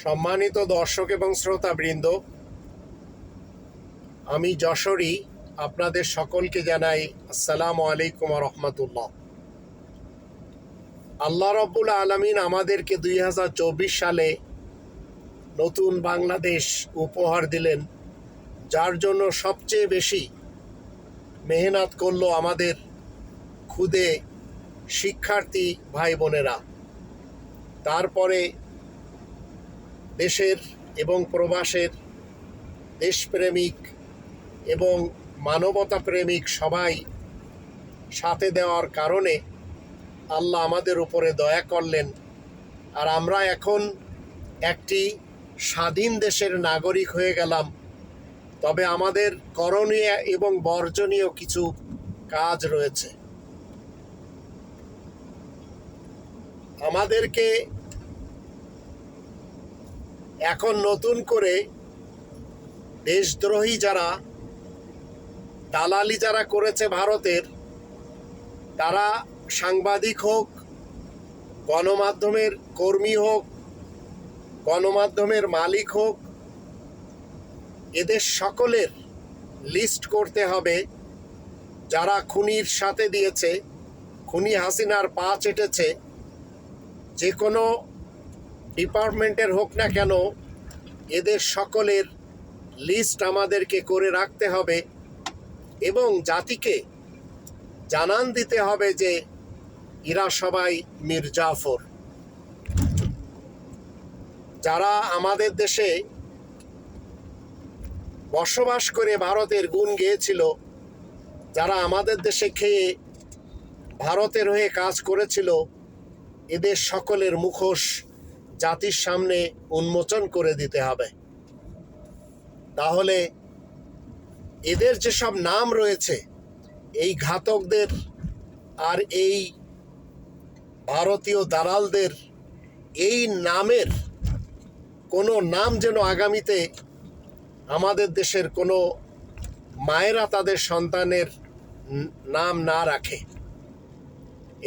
সম্মানিত দর্শক এবং শ্রোতাবৃন্দ, আমি যশোরী আপনাদের সকলকে জানাই আসসালামু আলাইকুম রহমতুল্লাহ। আল্লাহ রব্বুল আলমিন আমাদেরকে দুই হাজার চব্বিশ সালে নতুন বাংলাদেশ উপহার দিলেন, যার জন্য সবচেয়ে বেশি মেহনত করল আমাদের খুদে শিক্ষার্থী ভাই বোনেরা তারপরে দেশের এবং প্রবাসের দেশপ্রেমিক এবং মানবতা প্রেমিক সবাই সাথে দেওয়ার কারণে আল্লাহ আমাদের উপরে দয়া করলেন। আর আমরা এখন একটি স্বাধীন দেশের নাগরিক হয়ে গেলাম। তবে আমাদের করণীয় এবং বর্জনীয় কিছু কাজ রয়েছে। আমাদেরকে এখন নতুন করে দেশদ্রোহী যারা, দালালি যারা করেছে ভারতের, তারা সাংবাদিক হোক, গণমাধ্যমের কর্মী হোক, গণমাধ্যমের মালিক হোক, এদের সকলের লিস্ট করতে হবে যারা খুনির সাথে দিয়েছে, খুনি হাসিনার পা চেটেছে, যে কোনো ডিপার্টমেন্টের হোক না কেন, এদের সকলের লিস্ট আমাদেরকে করে রাখতে হবে এবং জাতিকে জানান দিতে হবে যে এরা সবাই মীর জাফর। যারা আমাদের দেশে বসবাস করে ভারতের গুণ গেয়েছিল, যারা আমাদের দেশে খেয়ে ভারতের হয়ে কাজ করেছিল, এদের সকলের মুখোশ জাতির সামনে উন্মোচন করে দিতে হবে। তাহলে এদের যেসব নাম রয়েছে, এই ঘাতকদের আর এই ভারতীয় দালালদের, এই নামের কোনো নাম যেন আগামীতে আমাদের দেশের কোনো মায়েরা তাদের সন্তানের নাম না রাখে।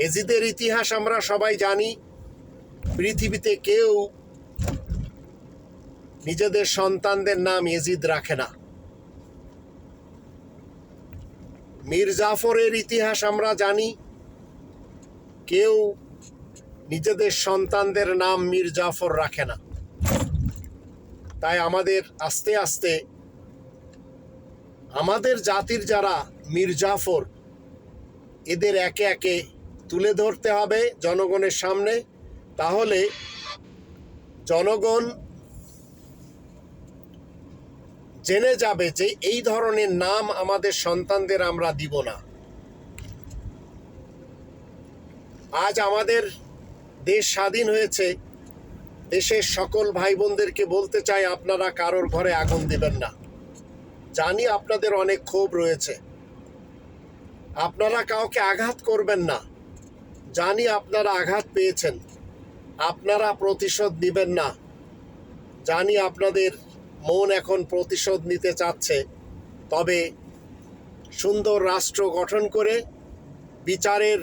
এজিদের ইতিহাস আমরা সবাই জানি পৃথিবীতে কেউ নিজেদের সন্তানদের নাম এজিদ রাখে না। মীর জাফরের ইতিহাস আমরা জানি। কেউ নিজেদের সন্তানদের নাম মীর জাফর রাখে না। তাই আমাদের আস্তে আস্তে আমাদের জাতির যারা মীর জাফর, এদের একে একে তুলে ধরতে হবে জনগণের সামনে। তাহলে জনগণ জেনে যাবে যে এই ধরনের নাম আমাদের সন্তানদের আমরা দিব না। আজ আমাদের দেশ স্বাধীন হয়েছে। দেশের সকল ভাই বোনদেরকে বলতে চাই, আপনারা কারোর ঘরে আগুন দেবেন না। জানি আপনাদের অনেক ক্ষোভ রয়েছে। আপনারা কাউকে আঘাত করবেন না। জানি আপনারা আঘাত পেয়েছেন। আপনারা প্রতিশোধ নেবেন না। জানি আপনাদের মন এখন প্রতিশোধ নিতে চাচ্ছে, তবে সুন্দর রাষ্ট্র গঠন করে বিচারের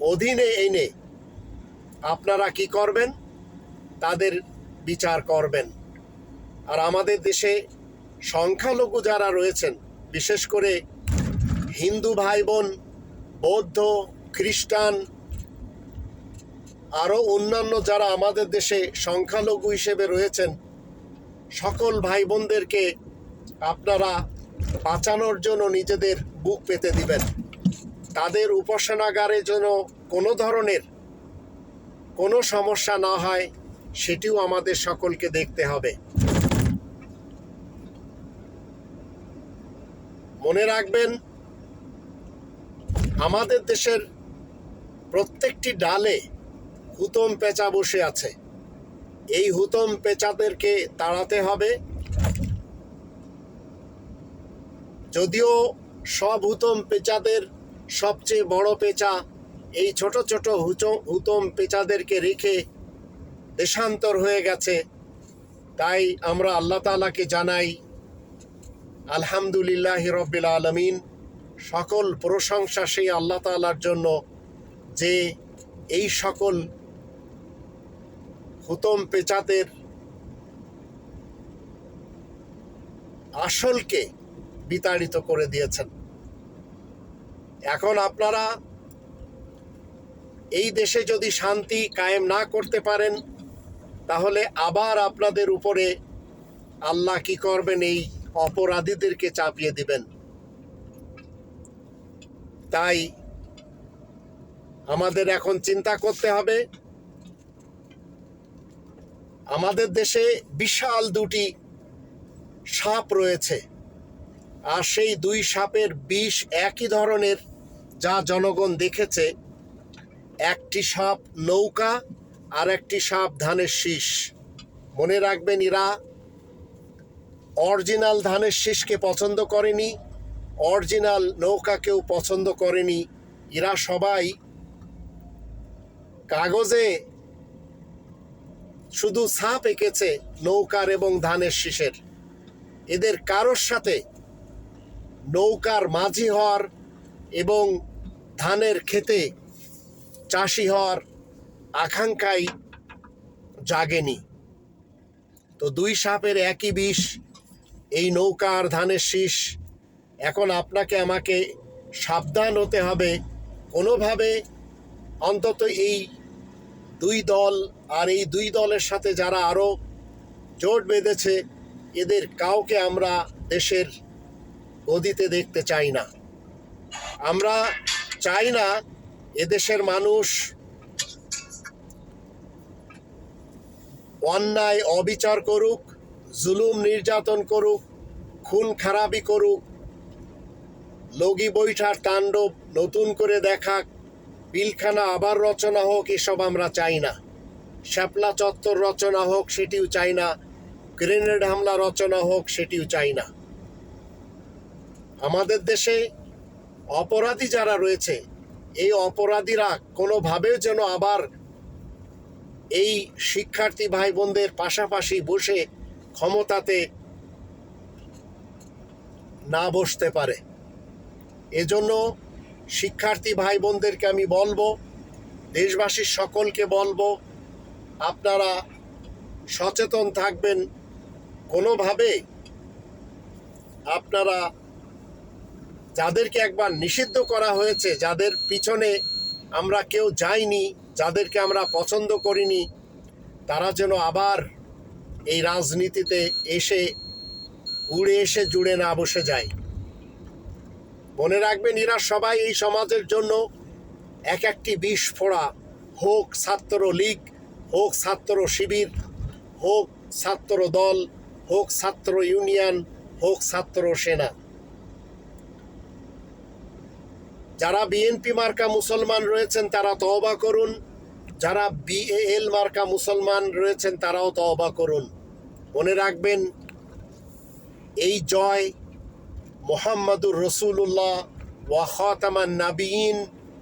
অধীনে এনে আপনারা কি করবেন? তাদের বিচার করবেন। আর আমাদের দেশে সংখ্যালঘু যারা রয়েছেন, বিশেষ করে হিন্দু ভাই বোন, বৌদ্ধ, খ্রিস্টান আরও অন্যান্য যারা আমাদের দেশে সংখ্যালঘু হিসেবে রয়েছেন, সকল ভাই বোনদেরকে আপনারা বাঁচানোর জন্য নিজেদের বুক পেতে দিবেন। তাদের উপাসনাগারে যেন কোনো ধরনের কোনো সমস্যা না হয়, সেটিও আমাদের সকলকে দেখতে হবে। মনে রাখবেন, আমাদের দেশের প্রত্যেকটি ডালে হুতম পেঁচা বসে আছে। এই হুতম পেঁচাদেরকে তাড়াতে হবে। যদিও সব হুতম পেঁচাদের সবচেয়ে বড় পেঁচা, এই ছোট ছোট হুতম পেঁচাদেরকে রেখে দেশান্তর হয়ে গেছে। তাই আমরা আল্লাহ তালাকে জানাই, আলহামদুলিল্লাহ রব্বিল আলমিন, সকল প্রশংসা সেই আল্লাহ তালার জন্য যে এই সকল হুতম পেচাতের আসলকে বিতাড়িত করে দিয়েছেন। এখন আপনারা এই দেশে যদি শান্তি কায়েম না করতে পারেন, তাহলে আবার আপনাদের উপরে আল্লাহ কি করবেন, এই অপরাধীদেরকে চাপিয়ে দিবেন। তাই আমাদের এখন চিন্তা করতে হবে। আমাদের দেশে বিশাল দুটি সাপ রয়েছে, আর সেই দুই সাপের বিষ একই ধরনের যা জনগণ দেখেছে। একটি সাপ নৌকা, আর একটি সাপ ধানের শীষ। মনে রাখবেন, এরা অরিজিনাল ধানের শীষকে পছন্দ করেনি, অরিজিনাল নৌকাকেও পছন্দ করেনি। এরা সবাই কাগজে শুধু ছাপ এঁকেছে নৌকার এবং ধানের শীষের। এদের কারোর সাথে নৌকার মাঝি হওয়ার এবং ধানের খেতে চাষি হওয়ার আকাঙ্ক্ষাই জাগেনি। তো দুই সাপের একই বিষ, এই নৌকার ধানের শীষ, এখন আপনাকে আমাকে সাবধান হতে হবে। কোনোভাবে অন্তত এই দুই দল আর এই দুই দলের সাথে যারা আরও জোট বেঁধেছে, এদের কাউকে আমরা দেশের গদিতে দেখতে চাই না। আমরা চাই না এদেশের মানুষ অন্যায়, অবিচার করুক, জুলুম নির্যাতন করুক, খুন খারাপি করুক, লগি বৈঠার তাণ্ডব নতুন করে দেখাক পিলখানা আবার রচনা হোক, এসব আমরা চাই না। শ্যাপলা চত্বর রচনা হোক, সেটিও চাই না। গ্রেনেড হামলা রচনা হোক, সেটিও চাই না। আমাদের দেশে অপরাধী যারা রয়েছে, এই অপরাধীরা কোনোভাবেও যেন আবার এই শিক্ষার্থী ভাই বোনদের পাশাপাশি বসে ক্ষমতাতে না বসতে পারে। এজন্য শিক্ষার্থী ভাই বোনদেরকে আমি বলব, দেশবাসীর সকলকে বলব, আপনারা সচেতন থাকবেন। কোনোভাবে আপনারা যাদেরকে একবার নিষিদ্ধ করা হয়েছে, যাদের পিছনে আমরা কেউ যাইনি, যাদেরকে আমরা পছন্দ করিনি, তারা যেন আবার এই রাজনীতিতে এসে, উড়ে এসে জুড়ে না বসে যায়। মনে রাখবেন, এরা সবাই এই সমাজের জন্য এক একটি বিষ ফোড়া হোক ছাত্র লীগ, হোক ছাত্র শিবির, হোক ছাত্র দল, হোক ছাত্র ইউনিয়ন, হোক ছাত্র সেনা। যারা বিএনপি মার্কা মুসলমান রয়েছেন, তারা তওবা করুন। যারা বিএএল মার্কা মুসলমান রয়েছেন, তারাও তওবা করুন। মনে রাখবেন, এই জয় মোহাম্মদুর রসুল্লাহ ওয়া খাতামান নাবিয়িন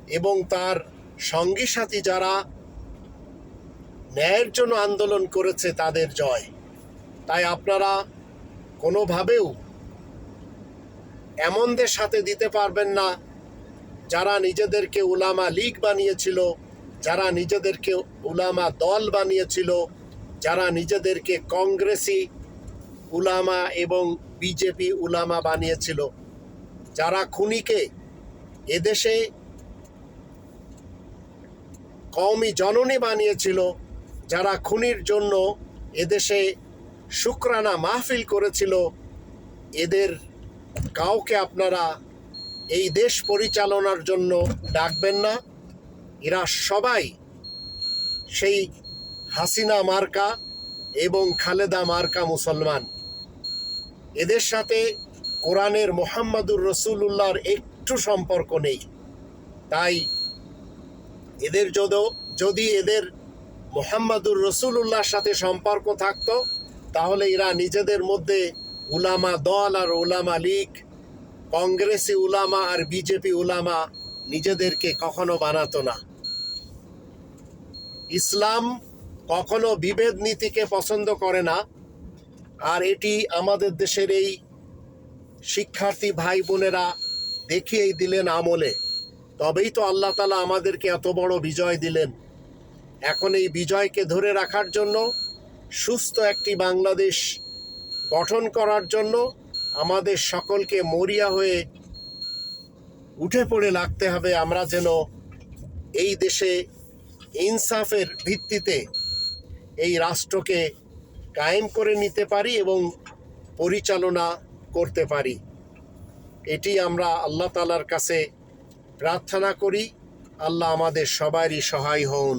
এবং তার সঙ্গী সাথী যারা ন্যায়ের জন্য আন্দোলন করেছে তাদের জয়। তাই আপনারা কোনোভাবেও এমনদের সাথে দিতে পারবেন না যারা নিজেদেরকে উলামা লীগ বানিয়েছিল, যারা নিজেদেরকে উলামা দল বানিয়েছিল, যারা নিজেদেরকে কংগ্রেসি উলামা এবং বিজেপি উলামা বানিয়েছিল। যারা খুনিকে এদেশে কওমি জননী বানিয়েছিল, যারা খুনির জন্য এদেশে শুক্রানা মাহফিল করেছিল, এদের কাউকে আপনারা এই দেশ পরিচালনার জন্য ডাকবেন না। এরা সবাই সেই হাসিনা মার্কা এবং খালেদা মার্কা মুসলমান। এদের সাথে কোরআনের মোহাম্মদুর রসুল্লাহর একটু সম্পর্ক নেই। তাই এদের যদ, যদি এদের মোহাম্মদুর রসুল্লাহর সাথে সম্পর্ক থাকতো, তাহলে এরা নিজেদের মধ্যে উলামা দল আর উলামা লীগ, কংগ্রেসি উলামা আর বিজেপি উলামা নিজেদেরকে কখনো বানাতো না। ইসলাম কখনো বিভেদ নীতিকে পছন্দ করে না আর এটি আমাদের দেশের এই শিক্ষার্থী ভাই বোনেরা দেখিয়েই দিলেন আমলে। তবেই তো আল্লাহ তালা আমাদেরকে এত বড় বিজয় দিলেন। এখন এই বিজয়কে ধরে রাখার জন্য, সুস্থ একটি বাংলাদেশ গঠন করার জন্য আমাদের সকলকে মরিয়া হয়ে উঠে পড়ে লাগতে হবে। আমরা যেন এই দেশে ইনসাফের ভিত্তিতে এই রাষ্ট্রকে কায়েম করে নিতে পারি এবং পরিচালনা করতে পারি। এটি আমরা আল্লাহ তালার কাছে প্রার্থনা করি। আল্লাহ আমাদের সবারই সহায় হন।